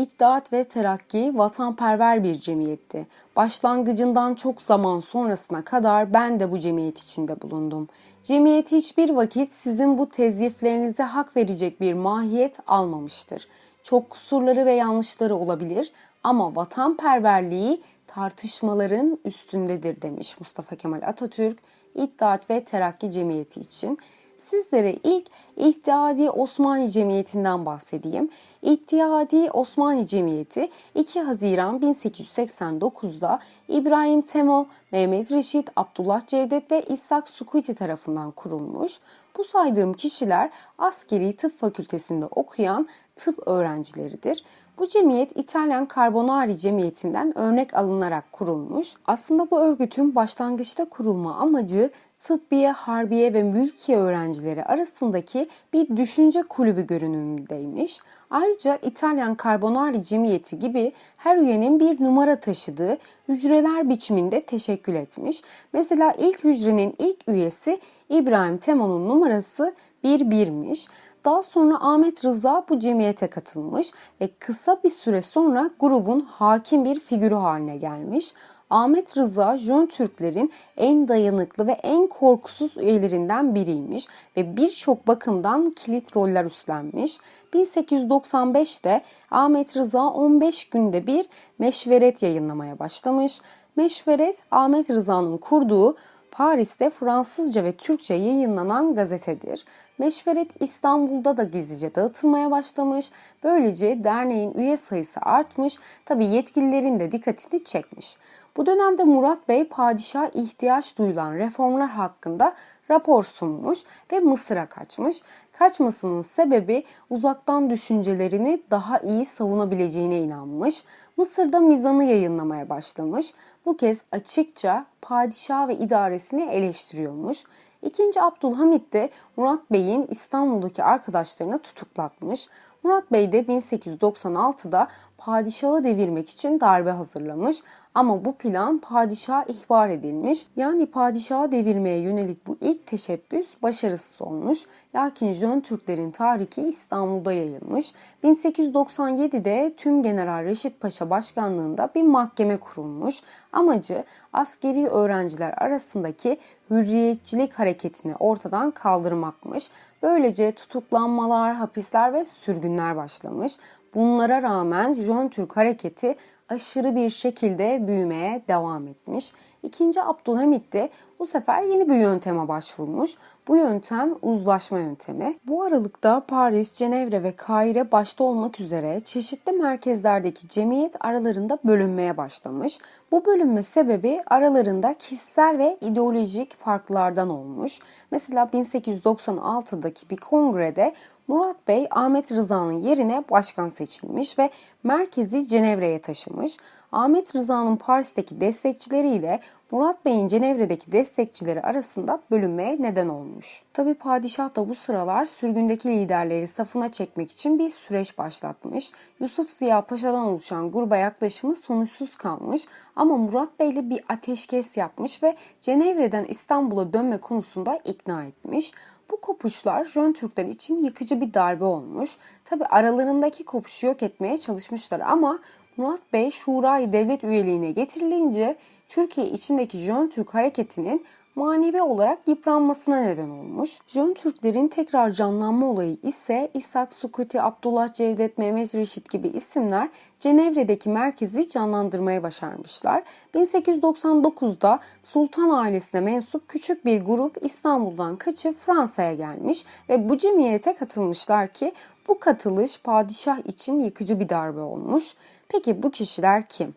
İttihat ve Terakki vatanperver bir cemiyetti. Başlangıcından çok zaman sonrasına kadar ben de bu cemiyet içinde bulundum. Cemiyet hiçbir vakit sizin bu tezyiflerinize hak verecek bir mahiyet almamıştır. Çok kusurları ve yanlışları olabilir ama vatanperverliği tartışmaların üstündedir demiş Mustafa Kemal Atatürk İttihat ve Terakki Cemiyeti için. Sizlere ilk İttihadi Osmanlı Cemiyeti'nden bahsedeyim. İttihadi Osmanlı Cemiyeti 2 Haziran 1889'da İbrahim Temo, Mehmet Reşit, Abdullah Cevdet ve İshak Sukuti tarafından kurulmuş. Bu saydığım kişiler askeri tıp fakültesinde okuyan tıp öğrencileridir. Bu cemiyet İtalyan Carbonari Cemiyeti'nden örnek alınarak kurulmuş. Aslında bu örgütün başlangıçta kurulma amacı tıbbiye, harbiye ve mülkiye öğrencileri arasındaki bir düşünce kulübü görünümündeymiş. Ayrıca İtalyan Carbonari Cemiyeti gibi her üyenin bir numara taşıdığı hücreler biçiminde teşekkül etmiş. Mesela ilk hücrenin ilk üyesi İbrahim Temo'nun numarası 11'miş. Daha sonra Ahmet Rıza bu cemiyete katılmış ve kısa bir süre sonra grubun hakim bir figürü haline gelmiş. Ahmet Rıza Jön Türklerin en dayanıklı ve en korkusuz üyelerinden biriymiş ve birçok bakımdan kilit roller üstlenmiş. 1895'te Ahmet Rıza 15 günde bir meşveret yayınlamaya başlamış. Meşveret Ahmet Rıza'nın kurduğu Paris'te Fransızca ve Türkçe yayınlanan gazetedir. Meşveret İstanbul'da da gizlice dağıtılmaya başlamış. Böylece derneğin üye sayısı artmış. Tabi yetkililerin de dikkatini çekmiş. Bu dönemde Murat Bey padişah ihtiyaç duyulan reformlar hakkında rapor sunmuş ve Mısır'a kaçmış. Kaçmasının sebebi uzaktan düşüncelerini daha iyi savunabileceğine inanmış. Mısır'da mizanı yayınlamaya başlamış. Bu kez açıkça padişah ve idaresini eleştiriyormuş. İkinci Abdülhamit de Murat Bey'in İstanbul'daki arkadaşlarını tutuklatmış. Murat Bey de 1896'da padişahı devirmek için darbe hazırlamış ama bu plan padişaha ihbar edilmiş. Yani padişahı devirmeye yönelik bu ilk teşebbüs başarısız olmuş. Lakin Jön Türklerin tarihi İstanbul'da yayılmış. 1897'de tüm General Reşit Paşa başkanlığında bir mahkeme kurulmuş. Amacı askeri öğrenciler arasındaki hürriyetçilik hareketini ortadan kaldırmakmış. Böylece tutuklanmalar, hapisler ve sürgünler başlamış. Bunlara rağmen Jön Türk hareketi aşırı bir şekilde büyümeye devam etmiş. İkinci Abdülhamit de bu sefer yeni bir yönteme başvurmuş. Bu yöntem uzlaşma yöntemi. Bu aralıkta Paris, Cenevre ve Kahire başta olmak üzere çeşitli merkezlerdeki cemiyet aralarında bölünmeye başlamış. Bu bölünme sebebi aralarında kişisel ve ideolojik farklardan olmuş. Mesela 1896'daki bir kongrede Murat Bey Ahmet Rıza'nın yerine başkan seçilmiş ve merkezi Cenevre'ye taşımış. Ahmet Rıza'nın Paris'teki destekçileriyle Murat Bey'in Cenevre'deki destekçileri arasında bölünmeye neden olmuş. Tabi padişah da bu sıralar sürgündeki liderleri safına çekmek için bir süreç başlatmış. Yusuf Ziya Paşa'dan oluşan gruba yaklaşımı sonuçsuz kalmış ama Murat Bey ile bir ateşkes yapmış ve Cenevre'den İstanbul'a dönme konusunda ikna etmiş. Bu kopuşlar Jön Türkler için yıkıcı bir darbe olmuş. Tabi aralarındaki kopuşu yok etmeye çalışmışlar ama Murat Bey Şura'yı devlet üyeliğine getirilince Türkiye içindeki Jön Türk hareketinin manevi olarak yıpranmasına neden olmuş. Jön Türklerin tekrar canlanma olayı ise İshak Sukuti, Abdullah Cevdet, Mehmet Reşit gibi isimler Cenevre'deki merkezi canlandırmaya başarmışlar. 1899'da Sultan ailesine mensup küçük bir grup İstanbul'dan kaçıp Fransa'ya gelmiş ve bu cemiyete katılmışlar ki bu katılış padişah için yıkıcı bir darbe olmuş. Peki bu kişiler kim?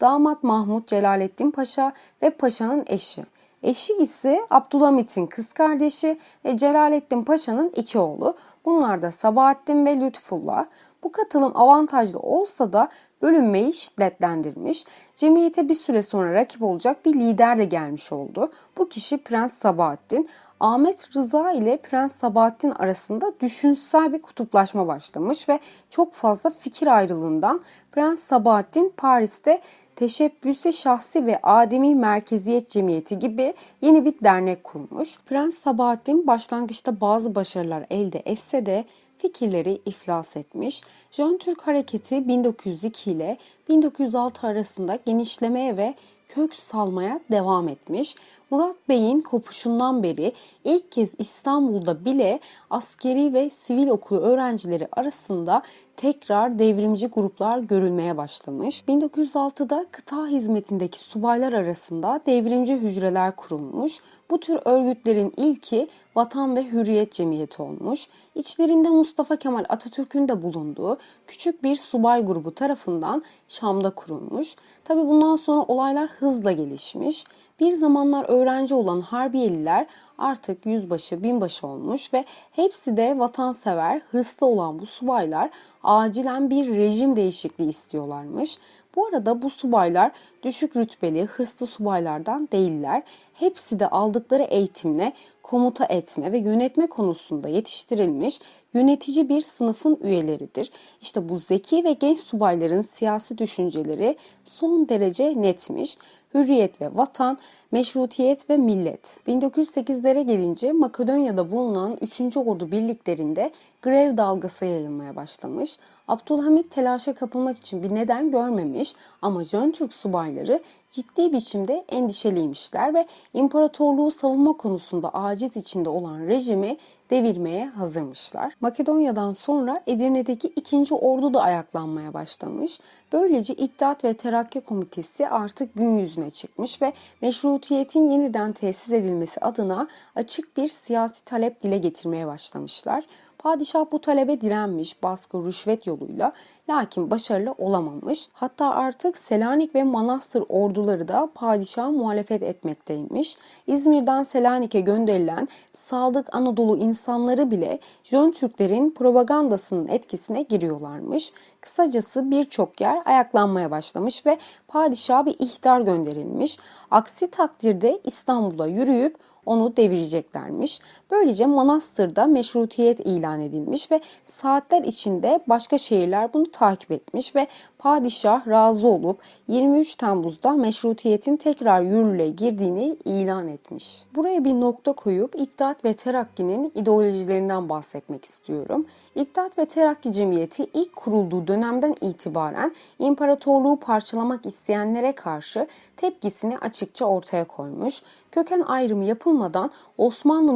Damat Mahmut Celalettin Paşa ve Paşa'nın eşi. Eşi ise Abdülhamit'in kız kardeşi ve Celalettin Paşa'nın iki oğlu. Bunlar da Sabahattin ve Lütfullah. Bu katılım avantajlı olsa da bölünmeyi şiddetlendirmiş. Cemiyete bir süre sonra rakip olacak bir lider de gelmiş oldu. Bu kişi Prens Sabahattin. Ahmet Rıza ile Prens Sabahattin arasında düşünsel bir kutuplaşma başlamış ve çok fazla fikir ayrılığından Prens Sabahattin Paris'te Teşebbüsü Şahsi ve Ademi Merkeziyet Cemiyeti gibi yeni bir dernek kurmuş. Prens Sabahattin başlangıçta bazı başarılar elde etse de fikirleri iflas etmiş. Jön Türk hareketi 1902 ile 1906 arasında genişlemeye ve kök salmaya devam etmiş. Murat Bey'in kopuşundan beri ilk kez İstanbul'da bile askeri ve sivil okulu öğrencileri arasında tekrar devrimci gruplar görülmeye başlamış. 1906'da kıta hizmetindeki subaylar arasında devrimci hücreler kurulmuş. Bu tür örgütlerin ilki Vatan ve Hürriyet Cemiyeti olmuş. İçlerinde Mustafa Kemal Atatürk'ün de bulunduğu küçük bir subay grubu tarafından Şam'da kurulmuş. Tabi bundan sonra olaylar hızla gelişmiş. Bir zamanlar öğrenci olan Harbiyeliler artık yüzbaşı, binbaşı olmuş ve hepsi de vatansever, hırslı olan bu subaylar acilen bir rejim değişikliği istiyorlarmış. Bu arada bu subaylar düşük rütbeli, hırslı subaylardan değiller. Hepsi de aldıkları eğitimle komuta etme ve yönetme konusunda yetiştirilmiş yönetici bir sınıfın üyeleridir. İşte bu zeki ve genç subayların siyasi düşünceleri son derece netmiş hürriyet ve vatan, meşrutiyet ve millet. 1908'lere gelince Makedonya'da bulunan 3. Ordu birliklerinde grev dalgası yayılmaya başlamış. Abdülhamit telaşa kapılmak için bir neden görmemiş ama Jön Türk subayları ciddi biçimde endişeliymişler ve imparatorluğu savunma konusunda aciz içinde olan rejimi devirmeye hazırmışlar. Makedonya'dan sonra Edirne'deki 2. Ordu da ayaklanmaya başlamış. Böylece İttihat ve Terakki Komitesi artık gün yüzüne çıkmış ve meşrutiyetin yeniden tesis edilmesi adına açık bir siyasi talep dile getirmeye başlamışlar. Padişah bu talebe direnmiş baskı rüşvet yoluyla lakin başarılı olamamış. Hatta artık Selanik ve Manastır orduları da padişaha muhalefet etmekteymiş. İzmir'den Selanik'e gönderilen sadık Anadolu insanları bile Jön Türklerin propagandasının etkisine giriyorlarmış. Kısacası birçok yer ayaklanmaya başlamış ve padişaha bir ihtar gönderilmiş. Aksi takdirde İstanbul'a yürüyüp onu devireceklermiş. Böylece manastırda meşrutiyet ilan edilmiş ve saatler içinde başka şehirler bunu takip etmiş ve padişah razı olup 23 Temmuz'da meşrutiyetin tekrar yürürlüğe girdiğini ilan etmiş. Buraya bir nokta koyup İttihat ve Terakki'nin ideolojilerinden bahsetmek istiyorum. İttihat ve Terakki Cemiyeti ilk kurulduğu dönemden itibaren imparatorluğu parçalamak isteyenlere karşı tepkisini açıkça ortaya koymuş. Köken ayrımı yapılmadan Osmanlı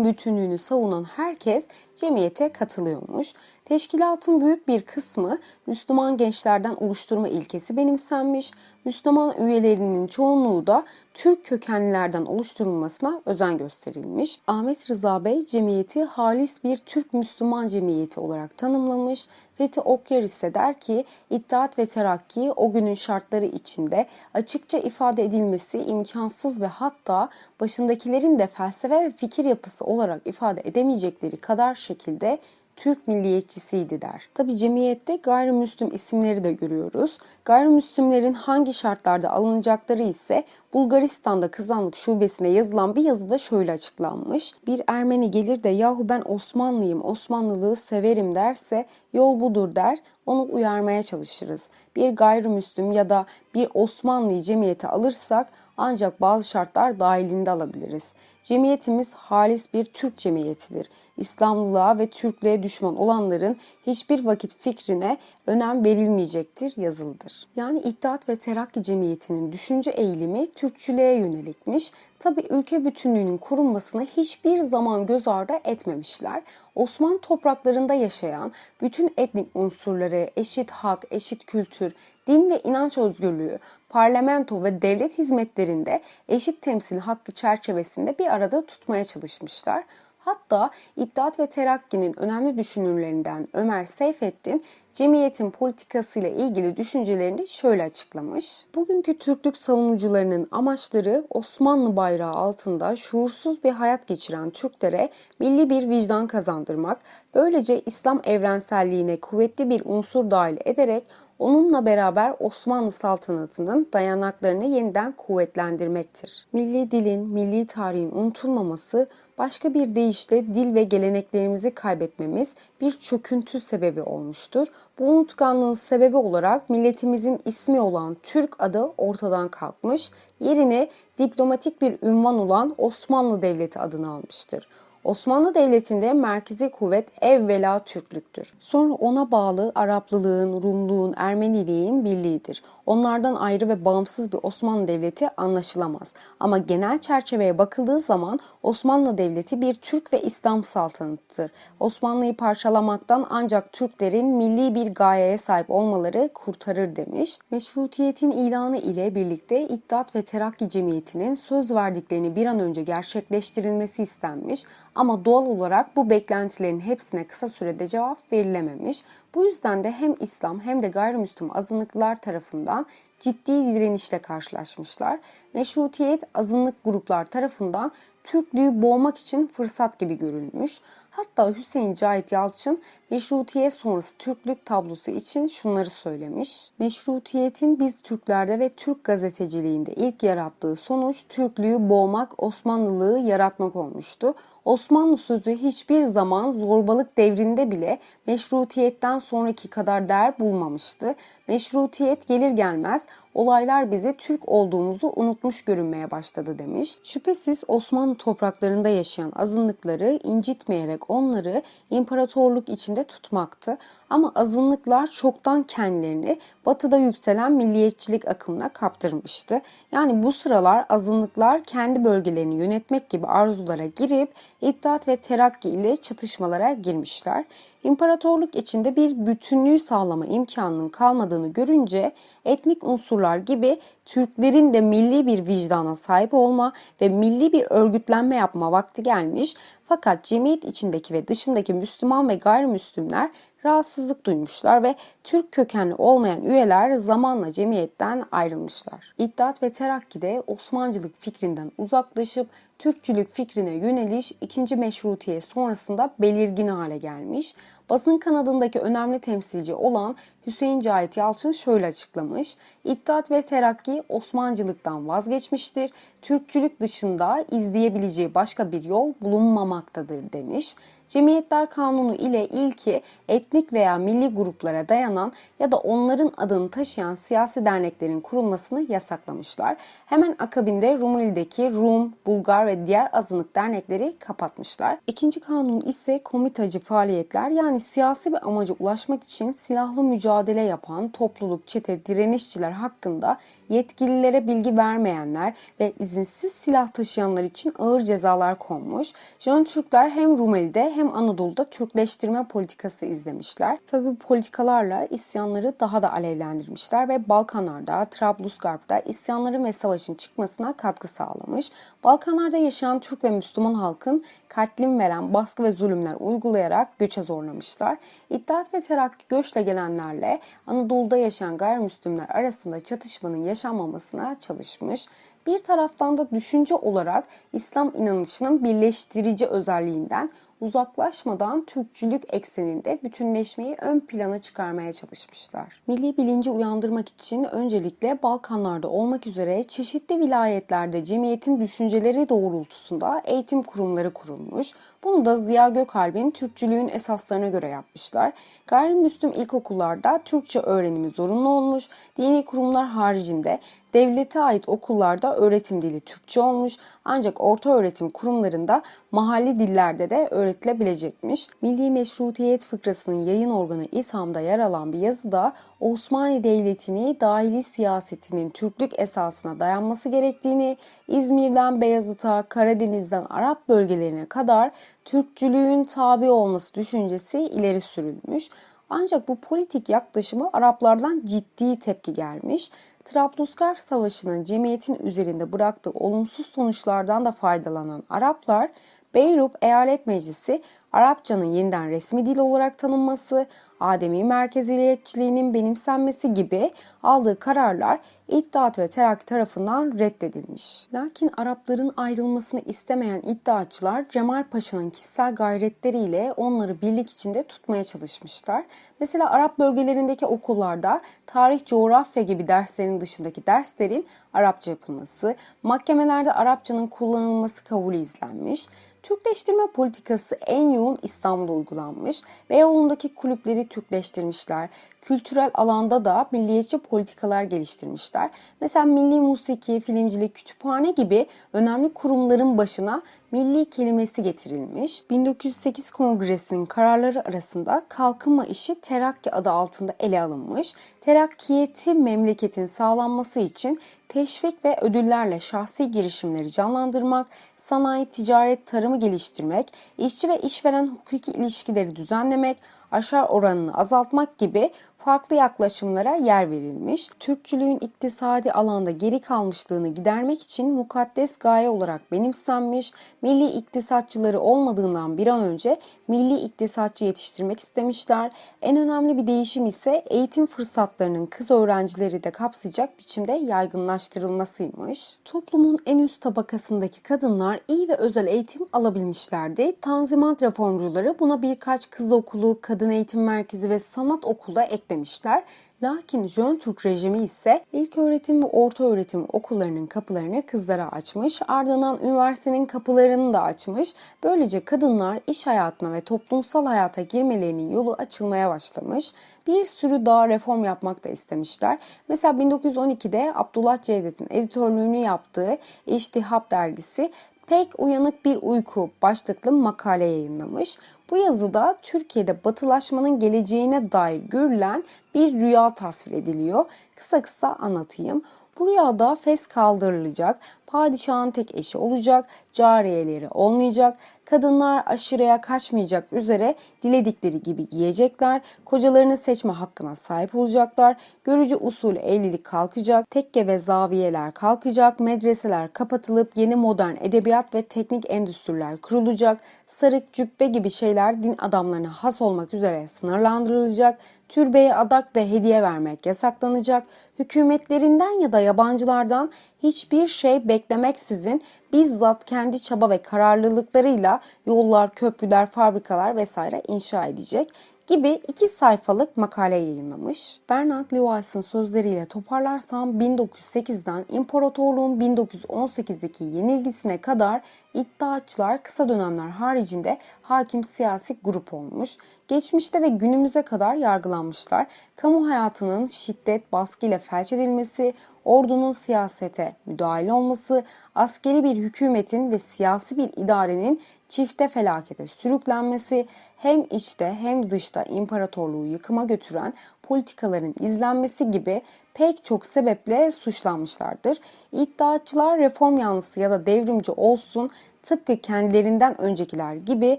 bütünlüğünü savunan herkes cemiyete katılıyormuş. Teşkilatın büyük bir kısmı Müslüman gençlerden oluşturma ilkesi benimsenmiş. Müslüman üyelerinin çoğunluğu da Türk kökenlilerden oluşturulmasına özen gösterilmiş. Ahmet Rıza Bey cemiyeti halis bir Türk Müslüman cemiyeti olarak tanımlamış. Fethi Okyar ise der ki İttihat ve Terakki o günün şartları içinde açıkça ifade edilmesi imkansız ve hatta başındakilerin de felsefe ve fikir yapısı olarak ifade edemeyecekleri kadar şekilde Türk milliyetçisiydi der. Tabi cemiyette gayrimüslim isimleri de görüyoruz. Gayrimüslimlerin hangi şartlarda alınacakları ise Bulgaristan'da kızanlık şubesine yazılan bir yazıda şöyle açıklanmış. Bir Ermeni gelir de yahu ben Osmanlıyım, Osmanlılığı severim derse yol budur der, onu uyarmaya çalışırız. Bir gayrimüslim ya da bir Osmanlıyı cemiyete alırsak ancak bazı şartlar dahilinde alabiliriz. Cemiyetimiz halis bir Türk cemiyetidir. İslamlılığa ve Türklüğe düşman olanların hiçbir vakit fikrine önem verilmeyecektir yazılıdır. Yani İttihat ve Terakki Cemiyeti'nin düşünce eğilimi Türkçülüğe yönelikmiş. Tabi ülke bütünlüğünün korunmasını hiçbir zaman göz ardı etmemişler. Osmanlı topraklarında yaşayan bütün etnik unsurları, eşit hak, eşit kültür, din ve inanç özgürlüğü, parlamento ve devlet hizmetlerinde eşit temsil hakkı çerçevesinde bir arada tutmaya çalışmışlar. Hatta İttihat ve Terakki'nin önemli düşünürlerinden Ömer Seyfettin cemiyetin politikasıyla ilgili düşüncelerini şöyle açıklamış. Bugünkü Türklük savunucularının amaçları Osmanlı bayrağı altında şuursuz bir hayat geçiren Türklere milli bir vicdan kazandırmak, böylece İslam evrenselliğine kuvvetli bir unsur dahil ederek onunla beraber Osmanlı saltanatının dayanaklarını yeniden kuvvetlendirmektir. Milli dilin, milli tarihin unutulmaması başka bir deyişle dil ve geleneklerimizi kaybetmemiz bir çöküntü sebebi olmuştur. Bu unutkanlığın sebebi olarak milletimizin ismi olan Türk adı ortadan kalkmış, yerine diplomatik bir ünvan olan Osmanlı Devleti adını almıştır. Osmanlı Devleti'nde merkezi kuvvet evvela Türklüktür. Sonra ona bağlı Araplılığın, Rumluğun, Ermeniliğin birliğidir. Onlardan ayrı ve bağımsız bir Osmanlı Devleti anlaşılamaz. Ama genel çerçeveye bakıldığı zaman Osmanlı Devleti bir Türk ve İslam saltanatıdır. Osmanlı'yı parçalamaktan ancak Türklerin milli bir gayeye sahip olmaları kurtarır demiş. Meşrutiyetin ilanı ile birlikte İttihat ve Terakki Cemiyeti'nin söz verdiklerini bir an önce gerçekleştirilmesi istenmiş ama doğal olarak bu beklentilerin hepsine kısa sürede cevap verilememiş. Bu yüzden de hem İslam hem de gayrimüslim azınlıklar tarafından ciddi direnişle karşılaşmışlar. Meşrutiyet azınlık gruplar tarafından Türklüğü boğmak için fırsat gibi görülmüş. Hatta Hüseyin Cahit Yalçın meşrutiyet sonrası Türklük tablosu için şunları söylemiş. Meşrutiyetin biz Türklerde ve Türk gazeteciliğinde ilk yarattığı sonuç Türklüğü boğmak, Osmanlılığı yaratmak olmuştu. Osmanlı sözü hiçbir zaman zorbalık devrinde bile meşrutiyetten sonraki kadar değer bulmamıştı. Meşrutiyet gelir gelmez olaylar bizi Türk olduğumuzu unutmuş görünmeye başladı demiş. Şüphesiz Osmanlı topraklarında yaşayan azınlıkları incitmeyerek onları imparatorluk içinde tutmaktı. Ama azınlıklar çoktan kendilerini batıda yükselen milliyetçilik akımına kaptırmıştı. Yani bu sıralar azınlıklar kendi bölgelerini yönetmek gibi arzulara girip İttihat ve Terakki ile çatışmalara girmişler. İmparatorluk içinde bir bütünlüğü sağlama imkanının kalmadığını görünce etnik unsurlar gibi Türklerin de milli bir vicdana sahip olma ve milli bir örgütlenme yapma vakti gelmiş. Fakat cemiyet içindeki ve dışındaki Müslüman ve gayrimüslimler rahatsızlık duymuşlar ve Türk kökenli olmayan üyeler zamanla cemiyetten ayrılmışlar. İttihat ve Terakki de Osmancılık fikrinden uzaklaşıp Türkçülük fikrine yöneliş 2. Meşrutiye sonrasında belirgin hale gelmiş. Basın kanadındaki önemli temsilci olan Hüseyin Cahit Yalçın şöyle açıklamış. İttihat ve Terakki Osmancılıktan vazgeçmiştir. Türkçülük dışında izleyebileceği başka bir yol bulunmamaktadır demiş. Cemiyetler Kanunu ile ilki etnik veya milli gruplara dayanan ya da onların adını taşıyan siyasi derneklerin kurulmasını yasaklamışlar. Hemen akabinde Rumeli'deki Rum, Bulgar ve diğer azınlık dernekleri kapatmışlar. İkinci kanun ise komitacı faaliyetler yani siyasi bir amaca ulaşmak için silahlı mücadele yapan topluluk, çete, direnişçiler hakkında yetkililere bilgi vermeyenler ve izinsiz silah taşıyanlar için ağır cezalar konmuş. Jön Türkler hem Rumeli'de hem Anadolu'da Türkleştirme politikası izlemişler. Tabi bu politikalarla isyanları daha da alevlendirmişler ve Balkanlarda, Trablusgarp'ta isyanların ve savaşın çıkmasına katkı sağlamış. Balkanlarda yaşayan Türk ve Müslüman halkın katlim veren baskı ve zulümler uygulayarak göçe zorlamışlar. İttihat ve Terakki göçle gelenlerle Anadolu'da yaşayan gayrimüslimler arasında çatışmanın yaşanmamasına çalışmış. Bir taraftan da düşünce olarak İslam inanışının birleştirici özelliğinden uzaklaşmadan Türkçülük ekseninde bütünleşmeyi ön plana çıkarmaya çalışmışlar. Milli bilinci uyandırmak için öncelikle Balkanlarda olmak üzere çeşitli vilayetlerde cemiyetin düşünceleri doğrultusunda eğitim kurumları kurulmuş. Bunu da Ziya Gökalp'in Türkçülüğün esaslarına göre yapmışlar. Gayrimüslim ilkokullarda Türkçe öğrenimi zorunlu olmuş, dini kurumlar haricinde devlete ait okullarda öğretim dili Türkçe olmuş ancak orta öğretim kurumlarında mahalli dillerde de öğretilebilecekmiş. Milli Meşrutiyet Fıkrası'nın yayın organı İTHAM'da yer alan bir yazıda Osmanlı Devleti'ni dahili siyasetinin Türklük esasına dayanması gerektiğini, İzmir'den Beyazıt'a, Karadeniz'den Arap bölgelerine kadar Türkçülüğün tabi olması düşüncesi ileri sürülmüş. Ancak bu politik yaklaşımı Araplardan ciddi tepki gelmiş. Trablusgarp Savaşı'nın cemiyetin üzerinde bıraktığı olumsuz sonuçlardan da faydalanan Araplar, Beyrut Eyalet Meclisi Arapçanın yeniden resmi dil olarak tanınması, Ademi merkeziyetçiliğinin benimsenmesi gibi aldığı kararlar İttihat ve Terakki tarafından reddedilmiş. Lakin Arapların ayrılmasını istemeyen iddiaçılar Cemal Paşa'nın kişisel gayretleriyle onları birlik içinde tutmaya çalışmışlar. Mesela Arap bölgelerindeki okullarda tarih, coğrafya gibi derslerin dışındaki derslerin Arapça yapılması, mahkemelerde Arapçanın kullanılması kabulü izlenmiş. Türkleştirme politikası en yoğun İstanbul'da uygulanmış. Beyoğlu'ndaki kulüpleri Türkleştirmişler. Kültürel alanda da milliyetçi politikalar geliştirmişler. Mesela milli musiki, filmcilik, kütüphane gibi önemli kurumların başına milli kelimesi getirilmiş. 1908 Kongresi'nin kararları arasında kalkınma işi terakki adı altında ele alınmış. Terakkiyeti memleketin sağlanması için teşvik ve ödüllerle şahsi girişimleri canlandırmak, sanayi, ticaret, tarımı geliştirmek, işçi ve işveren hukuki ilişkileri düzenlemek, aşar oranını azaltmak gibi farklı yaklaşımlara yer verilmiş. Türkçülüğün iktisadi alanda geri kalmışlığını gidermek için mukaddes gaye olarak benimsenmiş, milli iktisatçıları olmadığından bir an önce milli iktisatçı yetiştirmek istemişler. En önemli bir değişim ise eğitim fırsatlarının kız öğrencileri de kapsayacak biçimde yaygınlaştırılmasıymış. Toplumun en üst tabakasındaki kadınlar iyi ve özel eğitim alabilmişlerdi. Tanzimat reformcuları buna birkaç kız okulu, kadın eğitim merkezi ve sanat okulu da eklemişler. Lakin Jön Türk rejimi ise ilk öğretim ve orta öğretim okullarının kapılarını kızlara açmış, ardından üniversitenin kapılarını da açmış. Böylece kadınlar iş hayatına ve toplumsal hayata girmelerinin yolu açılmaya başlamış. Bir sürü daha reform yapmak da istemişler. Mesela 1912'de Abdullah Cevdet'in editörlüğünü yaptığı İştihap dergisi Pek Uyanık Bir Uyku başlıklı makale yayınlamış. Bu yazıda Türkiye'de batılaşmanın geleceğine dair görülen bir rüya tasvir ediliyor. Kısa kısa anlatayım. Bu rüyada fes kaldırılacak, padişahın tek eşi olacak, cariyeleri olmayacak, kadınlar aşırıya kaçmayacak üzere diledikleri gibi giyecekler, kocalarını seçme hakkına sahip olacaklar, görücü usulü evlilik kalkacak, tekke ve zaviyeler kalkacak, medreseler kapatılıp yeni modern edebiyat ve teknik endüstriler kurulacak, sarık, cübbe gibi şeyler din adamlarına has olmak üzere sınırlandırılacak, türbeye adak ve hediye vermek yasaklanacak, hükümetlerinden ya da yabancılardan hiçbir şey beklemeksizin bizzat kendi çaba ve kararlılıklarıyla yollar, köprüler, fabrikalar vesaire inşa edecek gibi iki sayfalık makale yayınlamış. Bernard Lewis'ın sözleriyle toparlarsam 1908'den imparatorluğun 1918'deki yenilgisine kadar iddiaçılar kısa dönemler haricinde hakim siyasi grup olmuş. Geçmişte ve günümüze kadar yargılanmışlar. Kamu hayatının şiddet, baskıyla felç edilmesi, ordunun siyasete müdahale olması, askeri bir hükümetin ve siyasi bir idarenin çifte felakete sürüklenmesi, hem içte hem dışta imparatorluğu yıkıma götüren politikaların izlenmesi gibi pek çok sebeple suçlanmışlardır. İddiaçılar reform yanlısı ya da devrimci olsun tıpkı kendilerinden öncekiler gibi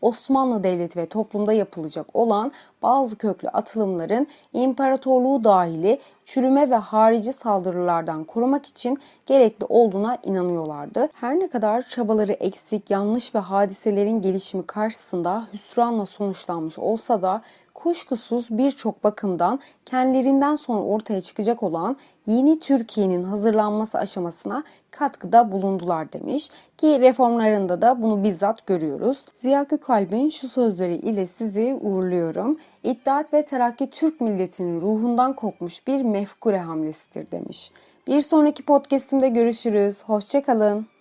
Osmanlı Devleti ve toplumda yapılacak olan bazı köklü atılımların imparatorluğu dahili çürüme ve harici saldırılardan korumak için gerekli olduğuna inanıyorlardı. Her ne kadar çabaları eksik, yanlış ve hadiselerin gelişimi karşısında hüsranla sonuçlanmış olsa da kuşkusuz birçok bakımdan kendilerinden sonra ortaya çıkacak olan yeni Türkiye'nin hazırlanması aşamasına katkıda bulundular demiş ki reformlarında da bunu bizzat görüyoruz. Ziya Gökalp'in şu sözleri ile sizi uğurluyorum. İttihat ve Terakki Türk milletinin ruhundan kopmuş bir mefkure hamlesidir demiş. Bir sonraki podcastimde görüşürüz. Hoşçakalın.